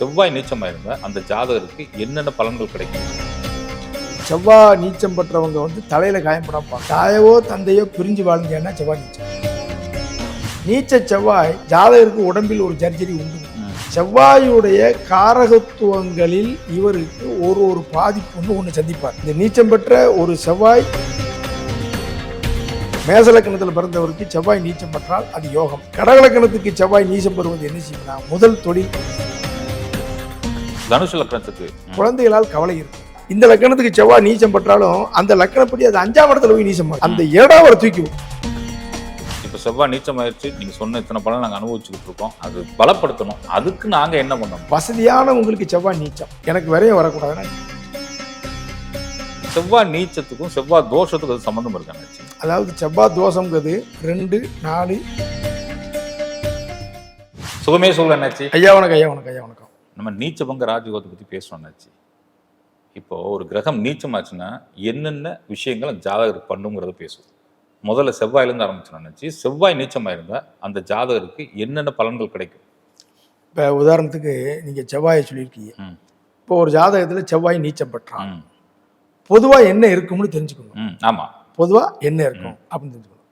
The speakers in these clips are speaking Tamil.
செவ்வாய் நீச்சமாக இருந்தால் அந்த ஜாதகருக்கு என்னென்ன பலன்கள் கிடைக்கும்? செவ்வாய் நீச்சம் பெற்றவங்க வந்து தலையில் காயப்படாம தாயவோ தந்தையோ பிரிஞ்சு வாழ்ந்தேன்னா செவ்வாய் நீச்சம். நீச்ச செவ்வாய் ஜாதகருக்கு உடம்பில் ஒரு ஜர்ஜரி உண்டு. செவ்வாயுடைய காரகத்துவங்களில் இவருக்கு ஒரு ஒரு பாதிப்பு ஒன்று ஒன்று சந்திப்பார். இந்த நீச்சம் பெற்ற ஒரு செவ்வாய் மேசலக்கணத்தில் பிறந்தவருக்கு செவ்வாய் நீச்சம் பெற்றால் அது யோகம். கடகலக்கணத்துக்கு செவ்வாய் நீச்சம் பெறுவது என்ன செய்யணும் முதல் தொழில் தனுஷ லக்னத்துக்கு. குழந்தைகளால் கவலை இருக்கும் இந்த லக்கணத்துக்கு செவ்வாய் நீச்சம் பெற்றாலும் அந்த லக்கணப்படி அது அஞ்சாம் இடத்துல போய் நீச்சம் பண்ணும். அந்த ஏழாம் அவரை தூக்கி விடும். இப்போ செவ்வாய் நீச்சமாயிருச்சு. நீங்கள் சொன்ன இத்தனை பலன் நாங்கள் அனுபவிச்சுக்கிட்டு இருக்கோம். அது பலப்படுத்தணும். அதுக்கு நாங்கள் என்ன பண்ணணும்? வசதியானவங்களுக்கு செவ்வாய் நீச்சம். எனக்கு வரையும் வரக்கூடாதுன்னா செவ்வாய் நீச்சத்துக்கும் செவ்வாய் தோஷத்துக்கும் அது சம்மந்தம் இருக்காங்க அதாவது செவ்வாய் தோஷங்கிறது ரெண்டு நாலு. சுகமே சொல்ல என்னாச்சு ஐயா வணக்கம் ஐயா வணக்கம் ஐயா வணக்கம். நம்ம நீச்சபங்க ராஜயோகத்தை பற்றி பேசணும் என்னாச்சு? இப்போ ஒரு கிரகம் நீச்சமாச்சுன்னா என்னென்ன விஷயங்கள் ஜாதகருக்கு பண்ணுங்கிறத பேசுவோம். முதல்ல செவ்வாயிலேருந்து ஆரம்பிச்சோம் நினச்சி செவ்வாய் நீச்சமாக இருந்தால் அந்த ஜாதகருக்கு என்னென்ன பலன்கள் கிடைக்கும்? இப்போ உதாரணத்துக்கு நீங்கள் செவ்வாயை சொல்லியிருக்கீங்க. இப்போ ஒரு ஜாதகத்தில் செவ்வாய் நீச்சம் பெற்றான் பொதுவாக என்ன இருக்கும்னு தெரிஞ்சுக்கணும். ஆமாம் பொதுவாக என்ன இருக்கும் அப்படின்னு தெரிஞ்சுக்கணும்.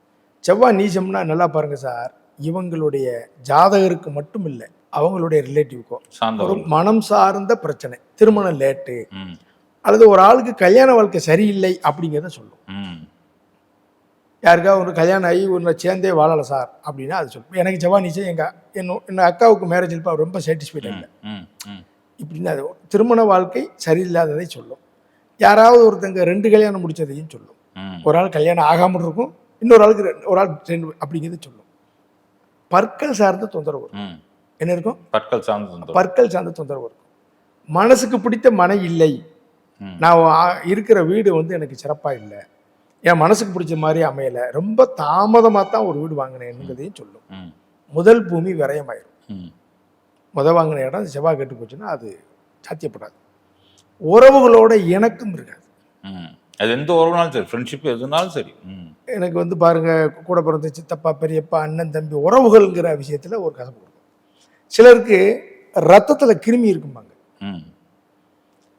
செவ்வாய் நீச்சம்னா நல்லா பாருங்க சார் இவங்களுடைய ஜாதகருக்கு மட்டும் இல்லை அவங்களுடைய ரிலேட்டிவ்க்கோ ஒரு மனம் சார்ந்த பிரச்சனை. திருமணம் லேட்டு. அல்லது ஒரு ஆளுக்கு கல்யாண வாழ்க்கை சரியில்லை அப்படிங்கிறத சொல்லும். யாருக்கா ஒரு கல்யாணம் ஆகி ஒன்று சேர்ந்தே வாழலை சார் அப்படின்னா அது சொல்லும். எனக்கு செவ்வாய் நீச்சம் எங்கள் என்ன அக்காவுக்கு மேரேஜ் இருப்பா ரொம்ப சாட்டிஸ்ஃபைட் இல்லை இப்படின்னு அது திருமண வாழ்க்கை சரியில்லாததை சொல்லும். யாராவது ஒருத்தங்க ரெண்டு கல்யாணம் முடிச்சதையும் சொல்லும். ஒரு ஆள் கல்யாணம் ஆகாமல் இருக்கும் இன்னொரு ஆளுக்கு ஒரு ஆள் அப்படிங்கிறது சொல்லும். பற்கள் சார்ந்த தொந்தரவு என்ன இருக்கும்? பற்கள் சார்ந்து பற்கள் சார்ந்த தொந்தரவு இருக்கும். மனசுக்கு பிடித்த மனை இல்லை. நான் இருக்கிற வீடு வந்து எனக்கு சிறப்பாக இல்லை. என் மனசுக்கு பிடிச்ச மாதிரி அமையலை. ரொம்ப தாமதமாக தான் ஒரு வீடு வாங்கினேன்னுங்கிறதையும் சொல்லும். ம். முதல் பூமி விரயமாயிரும். ம். முத வாங்கின இடம் செவ்வாய் கெட்டு போச்சுன்னா அது சாத்தியப்படாது. உறவுகளோட இணக்கம் இருக்காது. அது எந்த உறவுனாலும் சரி ஃப்ரெண்ட்ஷிப் எதுனாலும் சரி. எனக்கு வந்து பாருங்க கூட பிறந்த சித்தப்பா பெரியப்பா அண்ணன் தம்பி உறவுகள்ங்கிற விஷயத்துல ஒரு இருக்கும் சிலருக்கு ரத்தத்துல கிருமி இருக்கும்பாங்க.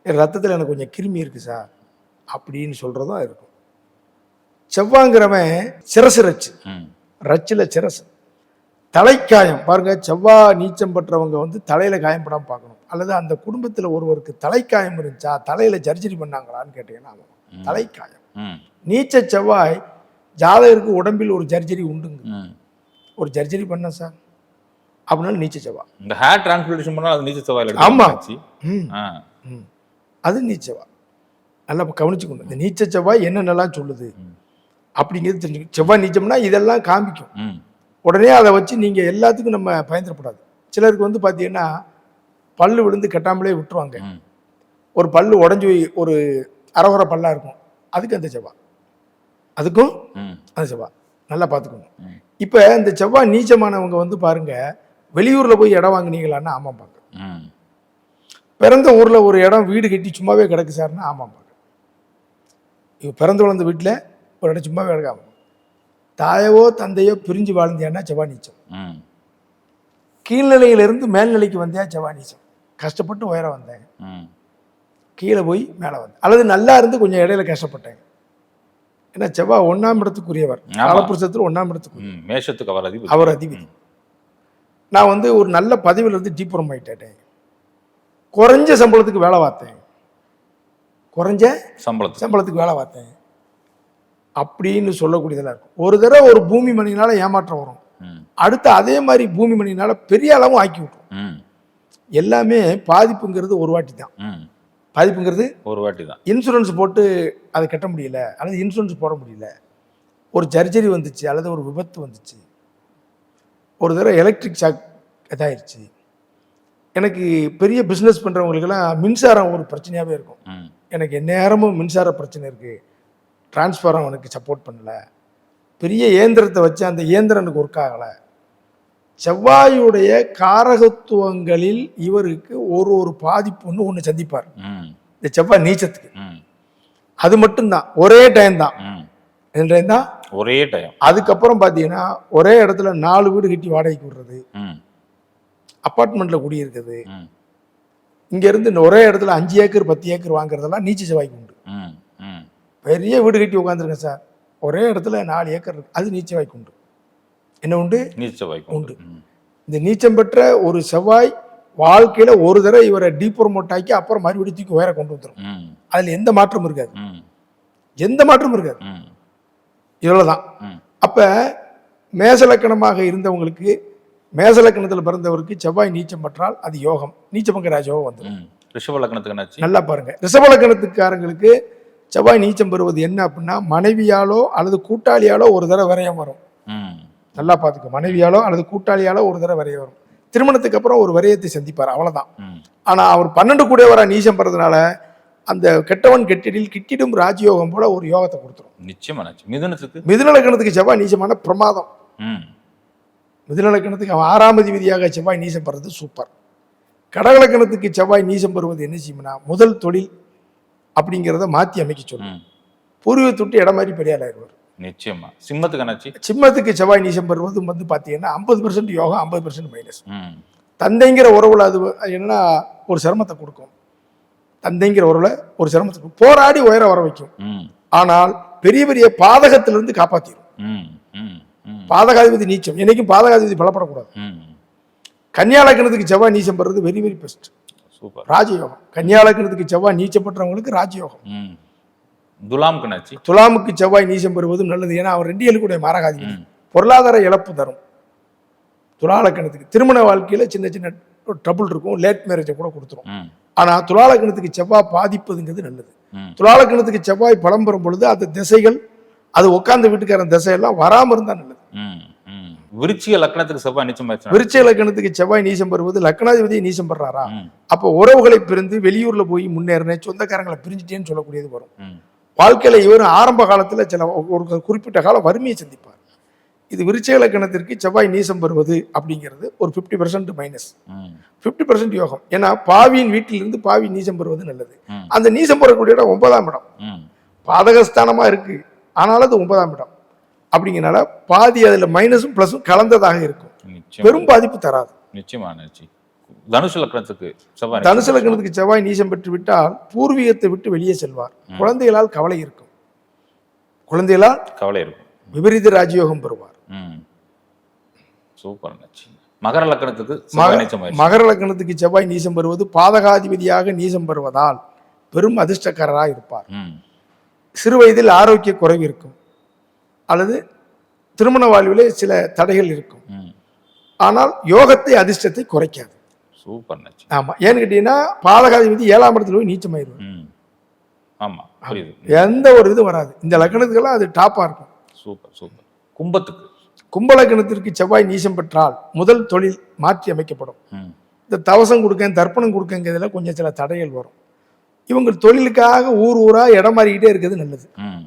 ரத்தத்துல எனக்கு கொஞ்சம் கிருமி இருக்கு சார் அப்படின்னு சொல்றதும் இருக்கும். செவ்வாங்கிறவன் சிரசு ரச்சு. ம். ரச்சில சிரசு. தலைக்காயம் பாருங்க செவ்வாய் நீச்சம் பெற்றவங்க வந்து தலையில காயப்படாம பார்க்கணும். அல்லது அந்த குடும்பத்துல ஒருவருக்கு தலைக்காயம் இருந்துச்சா தலையில ஜர்ஜரி பண்ணாங்களான்னு கேட்டீங்கன்னா ஆமாம். தலைக்காயம் நீச்ச செவ்வாய் ஜாதகருக்கு உடம்பில் ஒரு ஜர்ஜரி உண்டுங்க. ஒரு ஜர்ஜரி பண்ண சார். அப்படின்னாலும் நீச்ச செவ்வாய் இந்த ஹேர் டிரான்ஸ்பிளேஷன் பண்ணால் அது நீச்ச செவ்வாயில் ஆமா. ஆச்சு. ம். ஆ. ம். அது நீச்சவா நல்லா கவனிச்சுக்கணும். இந்த நீச்ச செவ்வாய் என்னென்னலாம் சொல்லுது. அப்படிங்கிறது தெரிஞ்சுக்கணும் செவ்வாய் நீச்சம்னா இதெல்லாம் காமிக்கும். உடனே அதை வச்சு நீங்கள் எல்லாத்துக்கும் நம்ம பயந்துடக்கூடாது சிலருக்கு வந்து பார்த்தீங்கன்னா பல்லு விழுந்து கட்டாமலே விட்டுருவாங்க. ஒரு பல்லு உடஞ்சி ஒரு அரகுற பல்லா இருக்கும். அதுக்கு அந்த செவ்வாய் அதுக்கும் அந்த செவ்வாய் நல்லா பார்த்துக்கணும். இப்போ இந்த செவ்வாய் நீச்சமானவங்க வந்து பாருங்க வெளியூர்ல போய் இடம் வாங்குனீங்களான்னா ஆமாம்பாங்க ம். பிறந்த ஊர்ல ஒரு இடம் வீடு கட்டி சும்மாவே கிடக்கு சார்னா ஆமாம்பாங்க இவ பிறந்து வளர்ந்த வீட்டில் ஒரு இடம் சும்மாவே கிடக்காம தாயவோ தந்தையோ பிரிஞ்சு வாழ்ந்தியான்னா செவ்வாய் நீச்சம் கீழ்நிலையிலிருந்து மேல்நிலைக்கு வந்தியா நீச்சம் கஷ்டப்பட்டு உயர வந்தேன். கீழே போய் மேலே வந்தேன். அல்லது நல்லா இருந்து கொஞ்சம் இடையில கஷ்டப்பட்டேன். ஏன்னா செவ்வாய் ஒன்றாம் இடத்துக்குரியவர். காலப்புருஷத்தில் ஒன்றாம் இடத்துக்கு. மேஷத்துக்கு அவர் அதிபதி. அவர் அதிபதி. நான் வந்து ஒரு நல்ல பதவியில இருந்து டீப்புறம் ஆயிட்டேன். குறைஞ்ச சம்பளத்துக்கு வேலை பார்த்தேன். குறைஞ்ச சம்பளத்துக்கு. சம்பளத்துக்கு வேலை பார்த்தேன். அப்படின்னு சொல்லக்கூடியதெல்லாம் இருக்கும். ஒரு தடவை ஒரு பூமி மணினால ஏமாற்றம் வரும். அடுத்து அதே மாதிரி பூமி மணினால பெரிய அளவும் ஆக்கி விட்டுரும் எல்லாமே பாதிப்புங்கிறது ஒரு வாட்டி தான். பாதிப்புங்கிறது ஒரு வாட்டி தான். இன்சூரன்ஸ் போட்டு அதை கட்ட முடியல. அல்லது இன்சூரன்ஸ் போட முடியல. ஒரு சர்ஜரி வந்துச்சு அல்லது ஒரு விபத்து வந்துச்சு. ஒரு தடவை எலக்ட்ரிக் ஷாக் இதாயிருச்சு. எனக்கு பெரிய பிஸ்னஸ் பண்ணுறவங்களுக்கெல்லாம் மின்சாரம் ஒரு பிரச்சனையாகவே இருக்கும். எனக்கு எந்நேரமும் மின்சார பிரச்சனை இருக்குது டிரான்ஸ்ஃபாரம் எனக்கு சப்போர்ட் பண்ணல. பெரிய இயந்திரத்தை வச்சு அந்த இயந்திரம் எனக்கு ஒர்க் ஆகலை. செவ்வாயுடைய காரகத்துவங்களில் இவருக்கு ஒரு ஒரு பாதிப்பு ஒன்று சந்திப்பார். இந்த செவ்வாய் நீச்சத்துக்கு. அது மட்டும்தான். ஒரே டைம் தான். இந்த டைம் தான். ஒரே டைம் அதுக்கப்புறம் பார்த்தீங்கன்னா ஒரே இடத்துல நாலு வீடு கட்டி வாடகைக்கு விடுறது. ம். அப்பார்ட்மெண்ட்டில் குடியிருக்குது ம். இங்கேருந்து இந்த ஒரே இடத்துல அஞ்சு ஏக்கர் பத்து ஏக்கர் வாங்குறதெல்லாம் நீச்ச செவ்வாய்க்கு உண்டு. பெரிய வீடு கட்டி உட்காந்துருக்கேன் சார். ஒரே இடத்துல நாலு ஏக்கர் இருக்கு. அது நீச்ச செவ்வாய்க்கு உண்டு. என்ன உண்டு? நீச்ச வாய்க்கும் உண்டு. இந்த நீச்சம் பெற்ற ஒரு செவ்வாய் வாழ்க்கையில ஒரு தடவை இவரை டீப்ரமோட் ஆக்கி அப்புறம் மறுபடியும் தூக்கி உயர கொண்டு வந்துடும் அதுல எந்த மாற்றமும் இருக்காது. எந்த மாற்றமும் இருக்காது. ம் இவ்வளவுதான். ம். அப்ப மேசலக்கணமாக இருந்தவங்களுக்கு மேசலக்கணத்தில் பிறந்தவருக்கு செவ்வாய் நீச்சம் பெற்றால் அது யோகம். நீச்சபங்க ராஜயோகம் வந்துடும் ரிஷப நல்லா பாருங்க. ரிஷபலக்கணத்துக்காரங்களுக்கு செவ்வாய் நீச்சம் பெறுவது என்ன அப்படின்னா மனைவியாலோ அல்லது கூட்டாளியாலோ ஒரு தடவை விரயம் வரும். நல்லா பார்த்துக்க மனைவியாலோ அல்லது கூட்டாளியாலோ ஒரு தடவை விரயம் வரும். திருமணத்துக்கு அப்புறம் ஒரு விரயத்தை சந்திப்பார். அவ்வளவுதான். ம். ஆனா அவர் பன்னெண்டு கூட வர நீச்சம் பெறதுனால அந்த கெட்டவன் கெட்டிடில் கிட்டிடும் ராஜயோகம் போல ஒரு யோகத்தை கொடுத்துரும். நிச்சயமா மிதுனத்துக்கு மிதுநலக்கணத்துக்கு செவ்வாய் நீச்சமான பிரமாதம். ம். மிதுநலக்கணத்துக்கு அவன் ஆறாம் அதிபதியாக செவ்வாய் நீசம் பெறது சூப்பர் கடகலக்கணத்துக்கு செவ்வாய் நீசம் பெறுவது என்ன செய்யும்னா முதல் தொழில் அப்படிங்கிறத மாற்றி அமைக்க சொல்லும். ம். பூர்வீக தொட்டு இடம் மாதிரி பெரிய ஆளாயிருவார் நிச்சயமா. சிம்மத்துக்கு என்னாச்சு? சிம்மத்துக்கு செவ்வாய் நீசம் பெறுவது வந்து பார்த்தீங்கன்னா ஐம்பது பெர்சன்ட் யோகம் ஐம்பது பெர்சன்ட் மைனஸ் தந்தைங்கிற உறவுல அது என்னன்னா ஒரு சிரமத்தை கொடுக்கும். தந்தைங்கிற உறவுல ஒரு சிரமத்தை கொடுக்கும். போராடி உயர வர வைக்கும். ஆனால் பெரிய பெரிய பாதகத்திலிருந்து காப்பாத்திடும் பாதகாதிபதி நீச்சம். என்னைக்கும் பாதகாதிபதி பலப்படக்கூடாது. ம். கன்னியாலக்கணத்துக்கு செவ்வாய் நீச்சம் பெறுறது வெரி வெரி பெஸ்ட் சூப்பர். ராஜயோகம். கன்னியாலக்கணத்துக்கு செவ்வாய் நீச்சப்பட்டவங்களுக்கு ராஜயோகம். ம். துலாமுக்கு என்னாச்சு துலாமுக்கு செவ்வாய் நீச்சம் பெறுவதும் நல்லது. ஏன்னா அவர் ரெண்டு ஏழுக்குடைய மாரகாதிபதி. பொருளாதார இழப்பு தரும். துலாலக்கணத்துக்கு திருமண வாழ்க்கையில சின்ன சின்ன ட்ரபுள் இருக்கும். லேட் மேரேஜை கூட கொடுத்துரும். ம் ஆனா துலாலக்கணத்துக்கு செவ்வாய் பாதிப்பதுங்கிறது நல்லது. துலாலக்கணத்துக்கு செவ்வாய் பலம் பெறும் பொழுது அந்த திசைகள் அது உட்கார்ந்த வீட்டுக்காரன் திசையெல்லாம் வராம இருந்தா நல்லது. விருச்சிக லக்னத்துக்கு செவ்வாய் நிச்சயமாச்சு விருச்ச லக்கணத்துக்கு செவ்வாய் நீசம் பெறுவது லக்கணாதிபதியை நீசம் பெறாரா? அப்போ உறவுகளை பிரிந்து வெளியூர்ல போய் முன்னேறினேன் சொந்தக்காரங்களை பிரிஞ்சுட்டேன்னு சொல்லக்கூடியது வரும். வாழ்க்கையில இவர் ஆரம்ப காலத்துல சில ஒரு குறிப்பிட்ட காலம் வறுமையை சந்திப்பார். இது விருச்ச இலக்கணத்திற்கு செவ்வாய் நீசம் பெறுவது அப்படிங்கிறது ஒரு fifty percent minus fifty percent யோகம். ஏன்னா பாவியின் வீட்டிலிருந்து பாவி நீசம் பெறுவது நல்லது. அந்த நீசம் பெறக்கூடிய இடம் ஒன்பதாம் இடம். ம். பாதகஸ்தானமா இருக்கு. ஆனாலும் அது ஒன்பதாம் இடம். அப்படிங்கிறனால பாதி அதுல மைனஸும் பிளஸும் கலந்ததாக இருக்கும். பெரும் பாதிப்பு தராது. நிச்சயமா நிச்சயம் தனுசு லக்னத்துக்கு செவ்வாய் தனுசு லக்னத்துக்கு செவ்வாய் நீசம் பெற்று விட்டால் பூர்வீகத்தை விட்டு வெளியே செல்வார். குழந்தைகளால் கவலை இருக்கும். குழந்தைகளால் கவலை இருக்கும். விபரீத ராஜயோகம் பெறுவார். சூப்பர் மகர நிச்சயமாயிடுச்சு மகர லக்னத்துக்கு செவ்வாய் நீசம் பெறுவது பாதகாதிபதியாக நீசம் பெறுவதால் பெரும் அதிர்ஷ்டக்காரராக இருப்பார். சிறு வயதில் ஆரோக்கிய குறைவு இருக்கும். அல்லது திருமண வாழ்விலே சில தடைகள் இருக்கும். ம். ஆனால் யோகத்தை அதிர்ஷ்டத்தை குறைக்காது. சூப்பர் ஆமா. ஏன்னு கேட்டீங்கன்னா பாதகாதிபதி ஏழாம் இடத்துல போய் நீச்சமாயிருவார் ஆமா எந்த ஒரு இதுவும் வராது. இந்த லக்னத்துக்கெல்லாம் அது டாப்பா இருக்கும். Super super. கும்பத்துக்கு. கும்பலக்கணத்திற்கு செவ்வாய் நீசம் பெற்றால் முதல் தொழில் மாற்றி அமைக்கப்படும். இந்த தவசம் கொடுக்க தர்ப்பணம் கொடுக்கங்கிறதுல கொஞ்சம் சில தடைகள் வரும். இவங்க தொழிலுக்காக ஊர் ஊரா இடம் மாறிக்கிட்டே இருக்கிறது நல்லது. ம்.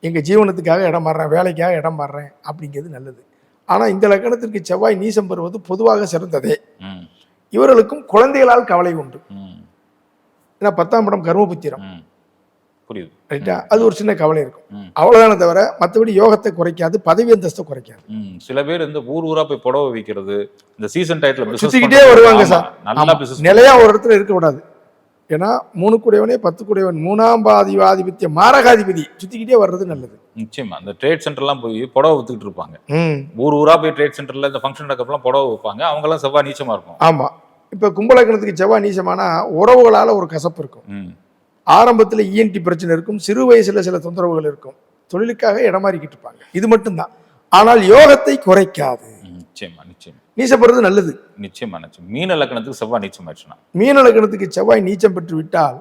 எங்க ஜீவனத்துக்காக இடம் மாறுறேன் வேலைக்காக இடம் மாறுறேன் அப்படிங்கிறது நல்லது. ஆனா இந்த லக்கணத்திற்கு செவ்வாய் நீசம் பெறுவது பொதுவாக சிறந்ததே. இவர்களுக்கும் குழந்தைகளால் கவலை உண்டு. ஏன்னா பத்தாம் இடம் கர்மபுத்திரம். புரியுது. ரைட்டா? அது ஒரு சின்ன கவலை இருக்கும். ம். அவ்வளவுதானே தவிர மற்றபடி யோகத்தை குறைக்காது பதவி அந்தஸ்தை குறைக்காது. சில பேர் இந்த ஊர் ஊரா போய் புடவை விற்கிறது இந்த சீசன் டைட்டில் சுத்திக்கிட்டே வருவாங்க சார். நல்லா நிலையா ஒரு இடத்துல இருக்க கூடாது ஏன்னா மூணு கூடையவனே பத்து கூடையவன் மூணாம் பாதி ஆதிபத்திய மாரகாதிபதி. சுத்திக்கிட்டே வர்றது நல்லது. நிச்சயமா. இந்த ட்ரேட் சென்டர்லாம் போய் புடவை வித்துக்கிட்டு இருப்பாங்க. ஊர் ஊரா போய் ட்ரேட் சென்டர்ல இந்த ஃபங்க்ஷன் நடக்கப்பெல்லாம் புடவை வைப்பாங்க. அவங்க எல்லாம் செவ்வாய் நீச்சமா இருக்கும். ஆமா. இப்ப கும்பலக்கணத்துக்கு செவ்வாய் நீசமானா உறவுகளால ஒரு கசப்பு இருக்கும். ஆரம்பத்துல இஎன்டி பிரச்சனை இருக்கும். சிறு வயசுல சில தொந்தரவுகள் இருக்கும். தொழிலுக்காக இடமாறிக்கிட்டு இருப்பாங்க. இது மட்டும்தான். ஆனால் யோகத்தை குறைக்காது. நிச்சயமா நிச்சயமா. நீசப்படுறது நல்லது. நிச்சயமா நிச்சயம். மீன லக்னத்துக்கு செவ்வாய் நீச்சம் ஆயிடுச்சுன்னா மீன லக்னத்துக்கு செவ்வாய் நீச்சம் பெற்று விட்டால்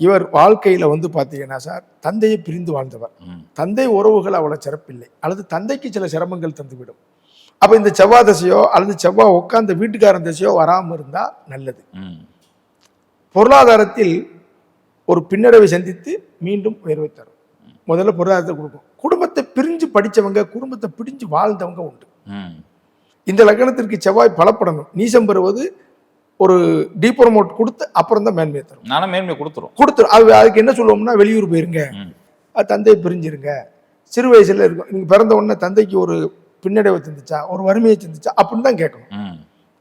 இவர் வாழ்க்கையில வந்து பாத்தீங்கன்னா சார் தந்தையை பிரிந்து வாழ்ந்தவர். தந்தை உறவுகள் அவ்வளவு சிறப்பில்லை. அல்லது தந்தைக்கு சில சிரமங்கள் தந்துவிடும். அப்ப இந்த செவ்வாய் தசையோ அல்லது செவ்வாய் உட்கார்ந்த வீட்டுக்காரன் தசையோ வராம இருந்தா நல்லது. பொருளாதாரத்தில் ஒரு பின்னடைவை சந்தித்து மீண்டும் உயர்வை தரும். முதல்ல பொருளாதாரத்தை கொடுக்கும். குடும்பத்தை பிரிஞ்சு படிச்சவங்க குடும்பத்தை பிரிஞ்சு வாழ்ந்தவங்க உண்டு. இந்த லக்னத்திற்கு செவ்வாய் பலப்படணும். நீசம் பெறுவது ஒரு டீப்ரமோட் கொடுத்து அப்புறம் தான் மேன்மையை தரும். நானும் மேன்மை கொடுத்துரும். கொடுத்துரும். அது அதுக்கு என்ன சொல்லுவோம்னா வெளியூர் போயிருங்க. அது தந்தையை பிரிஞ்சிருங்க. சிறு வயசுல இருக்கும். நீங்க பிறந்த உடனே தந்தைக்கு ஒரு பின்னடைவை தந்துச்சா ஒரு வறுமையை தந்துச்சா அப்படின்னு தான் கேட்கணும். ம்.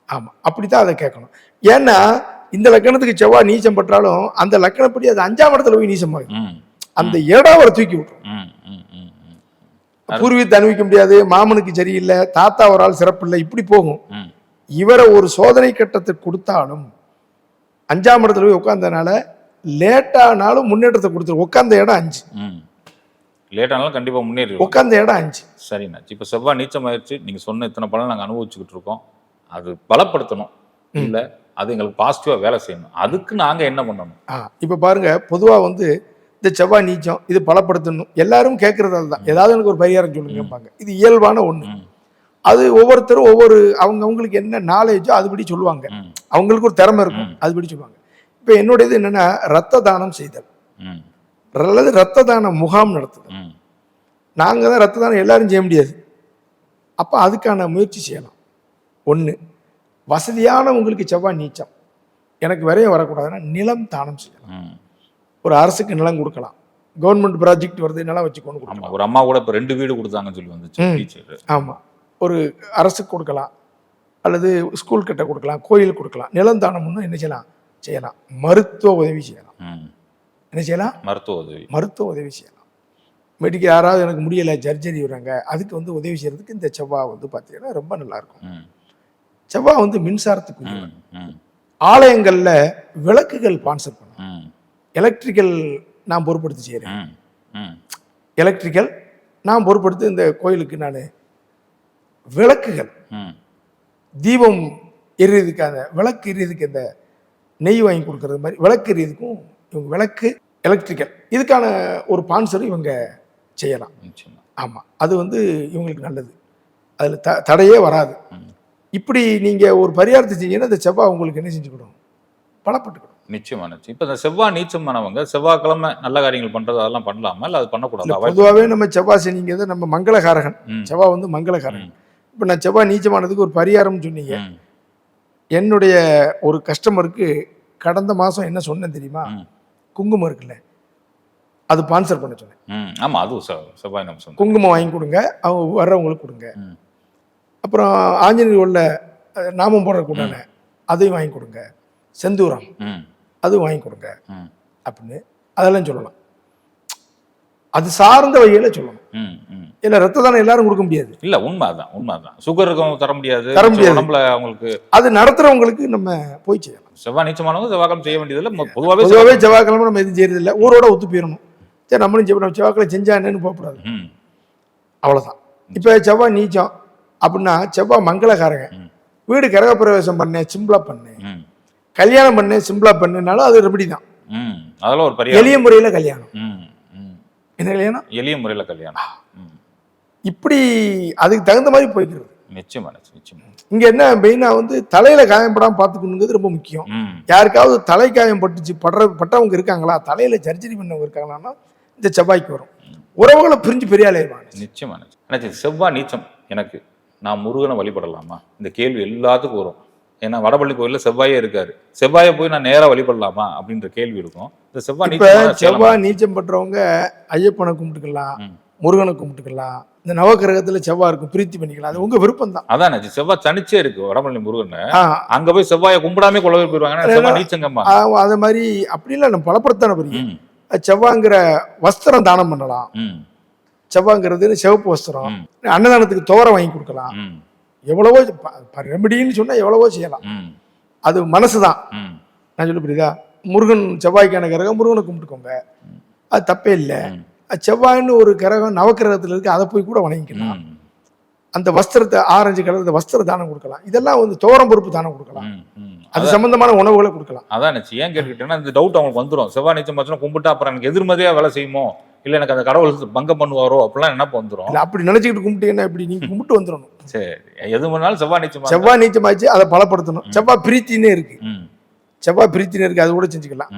ஆமா. அப்படித்தான் அதை கேட்கணும். ஏன்னா இந்த லக்கணத்துக்கு செவ்வாய் நீச்சம் பற்றாலும் அந்த லக்கணப்படி அது அஞ்சாம் இடத்துல போய் நீச்சமாகும் ம். அந்த இடம் அவரை தூக்கி விட்டுரும். பூர்வீகத்தை அனுபவிக்க முடியாது மாமனுக்கு சரியில்லை தாத்தா ஒரு ஆள் சிறப்பு இல்லை இப்படி போகும். இவரை ஒரு சோதனை கட்டத்துக்கு கொடுத்தாலும் அஞ்சாம் இடத்துல போய் உட்காந்தனால லேட்டானாலும் முன்னேற்றத்தை கொடுத்துரும். உட்காந்த இடம் அஞ்சு. லேட்டானாலும் கண்டிப்பாக முன்னேறி உட்காந்த இடம் அஞ்சு. சரிண்ணாச்சு இப்போ செவ்வாய் நீச்சம் ஆயிடுச்சு நீங்கள் சொன்ன இத்தனை பலன் நாங்கள் அனுபவிச்சுக்கிட்டு இருக்கோம். அது பலப்படுத்தணும். இல்லை அது எங்களுக்கு பாசிட்டிவாக வேலை செய்யணும். அதுக்கு நாங்கள் என்ன பண்ணணும்? ஆ இப்போ பாருங்க பொதுவாக வந்து இந்த செவ்வாய் நீச்சம் இது பலப்படுத்தணும். எல்லாரும் கேட்கறது அதுதான் ஏதாவது எனக்கு ஒரு பரிகாரம் சொல்லுங்கப்பாங்க இது இயல்பான ம். அது ஒவ்வொருத்தரும் ஒவ்வொரு அவங்க அவங்களுக்கு என்ன நாலேஜோ அதுபடி சொல்லுவாங்க. அவங்களுக்கு ஒரு திறமை இருக்கும். அதுபடி சொல்லுவாங்க. இப்போ என்னோட இது என்னன்னா ரத்த தானம் செய்தல். அல்லது ரத்த தான முகாம் நடத்துதல். நாங்கள் தான் ரத்த தானம் எல்லாரும் செய்ய முடியாது. அப்போ அதுக்கான முயற்சி செய்யலாம். ஒன்று வசதியானவங்களுக்கு செவ்வாய் நீச்சம். எனக்கு விரைய வரக்கூடாதுன்னா நிலம் தானம் செய்யலாம். ஒரு அரசுக்கு நிலம் கொடுக்கலாம். கவர்மெண்ட் ப்ராஜெக்ட் வருது நிலம் வச்சு கொண்டு கொடுக்கலாம். ஒரு அம்மா கூட இப்போ ரெண்டு வீடு கொடுத்தாங்கன்னு சொல்லி வந்துச்சு ஆமாம் ஒரு அரசுக்கு கொடுக்கலாம் அல்லது ஸ்கூல் கிட்ட கொடுக்கலாம் கோயில் கொடுக்கலாம். நிலம் தானம்னு என்ன செய்யலாம்? செய்யலாம். மருத்துவ உதவி செய்யலாம். என்ன செய்யலாம்? மருத்துவ உதவி. மருத்துவ உதவி செய்யலாம். மெடிக்கல் யாராவது எனக்கு முடியலை ஜர்ஜரி வராங்க அதுக்கு வந்து உதவி செய்யறதுக்கு இந்த செவ்வாய் வந்து பார்த்தீங்கன்னா ரொம்ப நல்லா இருக்கும். ம். செவ்வாய் வந்து மின்சாரத்துக்கு ஆலயங்களில் விளக்குகள் ஸ்பான்சர் பண்ணும் எலக்ட்ரிக்கல் நான் பொறுப்படுத்தி செய்கிறேன் எலக்ட்ரிக்கல் நான் பொறுப்படுத்தி இந்த கோயிலுக்கு நான் விளக்குகள். தீபம் எரியறதுக்கு அந்த விளக்கு எரியறதுக்கு இந்த நெய் வாங்கி கொடுக்கறது மாதிரி விளக்கு எரியறதுக்கும் இவங்க விளக்கு எலக்ட்ரிக்கல் இதுக்கான ஒரு ஸ்பான்சர் இவங்க செய்யலாம். ஆமாம் அது வந்து இவங்களுக்கு நல்லது. அதில் த தடையே வராது. இப்படி நீங்கள் ஒரு பரிகாரத்தை செஞ்சீங்கன்னா இந்த செவ்வாய் உங்களுக்கு என்ன செஞ்சுக்கிடும் பலப்பட்டுக்கிடும். நிச்சயமா நிச்சயம். இப்போ இந்த செவ்வாய் நீச்சமானவங்க செவ்வாய்க்கிழமை நல்ல காரியங்கள் பண்றது அதெல்லாம் பண்ணலாமா? இல்லை அது பண்ணக்கூடாது? பொதுவாகவே நம்ம செவ்வாய் சனிங்கிறது நம்ம மங்களகாரகன். செவ்வாய் வந்து மங்களகாரகன். இப்போ நான் செவ்வாய் நீச்சமானதுக்கு ஒரு பரிகாரம்னு சொன்னீங்க. என்னுடைய ஒரு கஸ்டமருக்கு கடந்த மாதம் என்ன சொன்னேன் தெரியுமா. குங்குமம் இருக்குல்ல அது ஸ்பான்சர் பண்ண சொன்னேன். ம். ஆமா அதுவும் செவ்- செவ்வாய் குங்குமம் வாங்கி கொடுங்க அவங்க வர்றவங்களுக்கு கொடுங்க. அப்புறம் ஆஞ்சநேயர் உள்ள நாமம் போடுறதுக்குண்டான அதையும் வாங்கி கொடுங்க. செந்தூரம். அதுவும் வாங்கி கொடுங்க. அப்படின்னு அதெல்லாம் சொல்லலாம். அது சார்ந்த வகையில் சொல்லணும். இல்லை ரத்த தானம் எல்லாரும் கொடுக்க முடியாது. இல்ல உண்மை அதான் உண்மை அதான் சுகர் இருக்கவங்க தர முடியாது. தர முடியாது. உடம்புல அவங்களுக்கு அது நடத்துறவங்களுக்கு நம்ம போய் செய்யலாம். செவ்வாய் நீச்சமானவங்க செவ்வாய்க்கிழமை செய்ய வேண்டியதில்லை. மொ- பொதுவாவே பொதுவாகவே செவ்வாய்க்கிழமை நம்ம எதுவும் செய்யறது இல்லை ஊரோட ஒத்து போயிடணும் சரி நம்மளும் செய்யணும். செவ்வாய்க்கிழமை செஞ்சா என்னன்னு போகக்கூடாது. ம். அவ்வளோதான் இப்போ செவ்வாய் நீச்சம் அப்படின்னா செவ்வாய் மங்களகாரங்க. வீடு கிரகப்பிரவேசம் பண்ணேன் சிம்பிளாக பண்ணேன் ம். கல்யாணம் பண்ணேன் சிம்பிளாக பண்ணனாலும் அது ரெபடி தான் அதெல்லாம் ஒரு பரிகாரம். எளிய முறையில் கல்யாணம். என்ன கல்யாணம்? எளிய முறையில் கல்யாணம். இப்படி அதுக்கு தகுந்த மாதிரி போய்க்கிறது. நிச்சயமா நிச்சயம் இங்கே என்ன மெயினாக வந்து தலையில் காயப்படாமல் பார்த்துக்கணுங்கிறது ரொம்ப முக்கியம். யாருக்காவது தலை காயம் பட்டுச்சு படுற பட்டவங்க இருக்காங்களா தலையில் சர்ஜரி பண்ணவங்க இருக்காங்களான்னா இந்த செவ்வாய்க்கு வரும். உறவுகளை பிரிஞ்சு பெரிய ஆளாயிருவாங்க நிச்சயமா செவ்வாய் நீச்சம் எனக்கு நான் முருகனை வழிபடலாமா? இந்த கேள்வி எல்லாத்துக்கும் வரும். ஏன்னா வடபள்ளி கோயில்ல செவ்வாயே இருக்காரு. செவ்வாயை போய் நான் நேரா வழிபடலாமா? அப்படின்ற கேள்வி இருக்கும். இந்த செவ்வாய் நீச்சம்? செவ்வாய் நீச்சம் பண்றவங்க ஐயப்பனை கும்பிட்டுக்கலாம். முருகனை கும்பிட்டுக்கலாம் இந்த நவக்கிரகத்துல செவ்வாய் இருக்கும் பிரீத்தி பண்ணிக்கலாம். அது உங்க விருப்பம் தான் அதான் செவ்வாய் தனிச்சே இருக்கு வடபள்ளி முருகன் அங்க போய் செவ்வாயை கும்பிடாமே கொள்ள போயிருவாங்க செவ்வாய் நீச்சங்கம்மா. அது மாதிரி அப்படிலாம் நம்ம பலப்படுத்தான பெரிய. ம். செவ்வாங்கிற வஸ்திரம் தானம் பண்ணலாம். ம் செவ்வாங்கிறது சிவப்பு வஸ்திரம். அன்னதானத்துக்கு தோரம் வாங்கி கொடுக்கலாம். எவ்வளவோ ரெமடின்னு சொன்னா எவ்வளவோ செய்யலாம். அது மனசு தான் நான் சொல்ல புரியுதா? முருகன் செவ்வாய்க்கான கிரகம் முருகனை கும்பிட்டுக்கோங்க. அது தப்பே இல்லை. செவ்வாய்ன்னு ஒரு கிரகம் நவக்கிரகத்தில் இருக்கு அதை போய் கூட வணங்கிக்கலாம். அந்த வஸ்திரத்தை ஆரஞ்சு கலர் இந்த வஸ்திர தானம் கொடுக்கலாம். இதெல்லாம் வந்து தோரம் பொறுப்பு தானம் கொடுக்கலாம். அது சம்பந்தமான உணவுகளை கொடுக்கலாம். அதான் ஏன் கேட்டுக்கிட்டேன்னா இந்த டவுட் அவங்களுக்கு வந்துடும் செவ்வாய் பார்த்தோன்னா கும்பிட்டா அப்புறம் எனக்கு எதிர்மதியா வேலை செய்யுமோ? இல்ல எனக்கு அந்த கடவுள் பங்கம் பண்ணுவாரோ அப்படிலாம் நினைப்பு வந்துடும் இல்ல அப்படி நினைச்சுக்கிட்டு கும்பிட்டீங்கன்னா இப்படி நீங்க கும்பிட்டு வந்துடணும் சரி எது பண்ணாலும் செவ்வாய் நீச்சம் செவ்வாய் நீச்சமாச்சு அதை பலப்படுத்தணும். செவ்வாய் பிரீத்தினே இருக்கு. செவ்வாய் பிரீத்தினே இருக்கு அது கூட செஞ்சுக்கலாம்.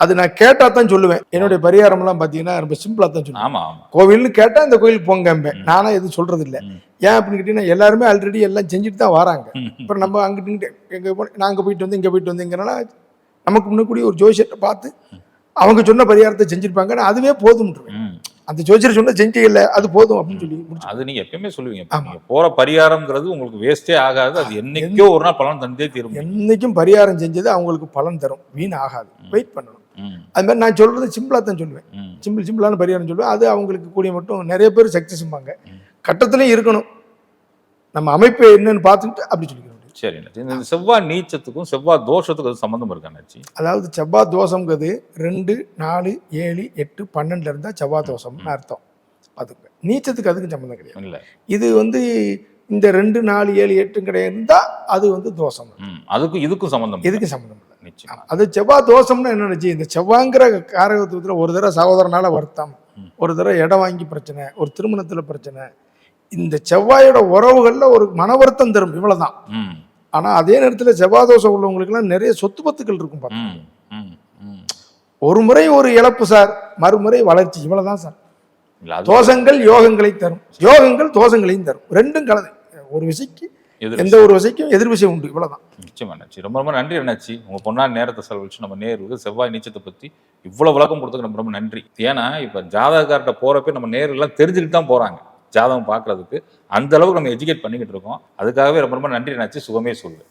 அது நான் கேட்டா தான் சொல்லுவேன். என்னுடைய பரிகாரம்லாம் பார்த்தீங்கன்னா ரொம்ப சிம்பிளா தான் சொல்லுவேன். கோவில்னு கேட்டா இந்த கோயிலுக்கு போங்க நானா எதுவும் சொல்றது இல்லை. ஏன் அப்படின்னு கேட்டீங்கன்னா எல்லாருமே ஆல்ரெடி எல்லாம் செஞ்சுட்டு தான் வராங்க. அப்புறம் நம்ம அங்கிட்டு இங்கிட்டு எங்க போ- நான் அங்க போயிட்டு வந்து இங்க போயிட்டு வந்தீங்கன்னா நமக்கு முன்னக்கூடிய ஒரு ஜோசியத்தை பார்த்து அவங்க சொன்ன பரிகாரத்தை செஞ்சிருப்பாங்க அதுவே போதும்ன்றேன் அந்த ஜோசியர் சொன்னா செஞ்சீங்கல்ல அது போதும் அப்படின்னு சொல்லி முடிச்சு அது நீங்க எப்பயுமே சொல்லுவீங்க. போற பரிகாரம்ங்கிறது உங்களுக்கு வேஸ்டே ஆகாது. அது என்னைக்கோ ஒரு நாள் பலன் தந்தே தீரும். என்னைக்கும் பரிகாரம் செஞ்சது அவங்களுக்கு பலன் தரும். வீண் ஆகாது. வெயிட் பண்ணணும். அது மாதிரி நான் சொல்றது சிம்பிளா தான் சொல்லுவேன். சிம்பிள் சிம்பிளான பரிகாரம் சொல்லுவேன். அது அவங்களுக்கு கூடிய மட்டும் நிறைய பேர் சக்சஸ்ம்பாங்க. கட்டத்துலையும் இருக்கணும். நம்ம அமைப்பு என்னன்னு பார்த்துட்டு அப்படி சொல்லிக்க முடியும் சரி. இந்த செவ்வாய் நீச்சத்துக்கும் செவ்வாய் தோஷத்துக்கும் அது சம்பந்தம் இருக்கா அண்ணாச்சி? அதாவது செவ்வாய் தோஷங்கிறது ரெண்டு நாலு ஏழு எட்டு பன்னெண்டுல இருந்தா செவ்வாய் தோஷம்னு அர்த்தம். அதுக்கு நீச்சத்துக்கு அதுக்கும் சம்மந்தம் கிடையாது. இல்ல. இது வந்து இந்த ரெண்டு நாலு ஏழு எட்டு கிடையாது அது வந்து தோஷம். அதுக்கும் இதுக்கும் சம்பந்தம் இல்ல. எதுக்கு சம்மந்தம் இல்லை. நிச்சயமா. அது செவ்வாய் தோஷம்னா என்ன நினைச்சு இந்த செவ்வாங்கிற காரகத்துவத்தில் ஒரு தடவை சகோதரனால வருத்தம். ஒரு தடவை இடம் வாங்கி பிரச்சனை ஒரு திருமணத்துல பிரச்சனை. இந்த செவ்வாயோட உறவுகள்ல ஒரு மன வருத்தம் தரும் இவ்வளவுதான். ம், ஆனா அதே நேரத்துல செவ்வாய் தோஷம் உள்ளவங்களுக்குலாம் நிறைய சொத்து பத்துக்கள் இருக்கும் ம். ஒரு முறை ஒரு இழப்பு சார் மறுமுறை வளர்ச்சி இவ்வளவுதான் சார். தோஷங்கள் யோகங்களை தரும். யோகங்கள் தோஷங்களையும் தரும். ரெண்டும் கலந்து. ஒரு விசைக்கு எந்த ஒரு விசைக்கும் எதிர் விசை உண்டு இவ்வளவுதான். நிச்சயமா அண்ணாச்சி ரொம்ப ரொம்ப நன்றி அண்ணாச்சி. உங்க பொண்ணா நேரத்தை செலவழிச்சு நம்ம நேருக்கு செவ்வாய் நீச்சத்தை பத்தி இவ்வளவு விளக்கம் கொடுத்ததுக்கு ரொம்ப ரொம்ப நன்றி. ஏன்னா இப்ப ஜாதகக்கார்ட்ட போறப்ப நம்ம நேரெல்லாம் தெரிஞ்சுக்கிட்டு தான் போறாங்க. ஜாதகம் பார்க்குறதுக்கு அந்த அளவுக்கு நம்ம எஜுகேட் பண்ணிக்கிட்டு இருக்கோம். அதுக்காகவே ரொம்ப ரொம்ப நன்றி நினச்சி சுகமே சொல்லு.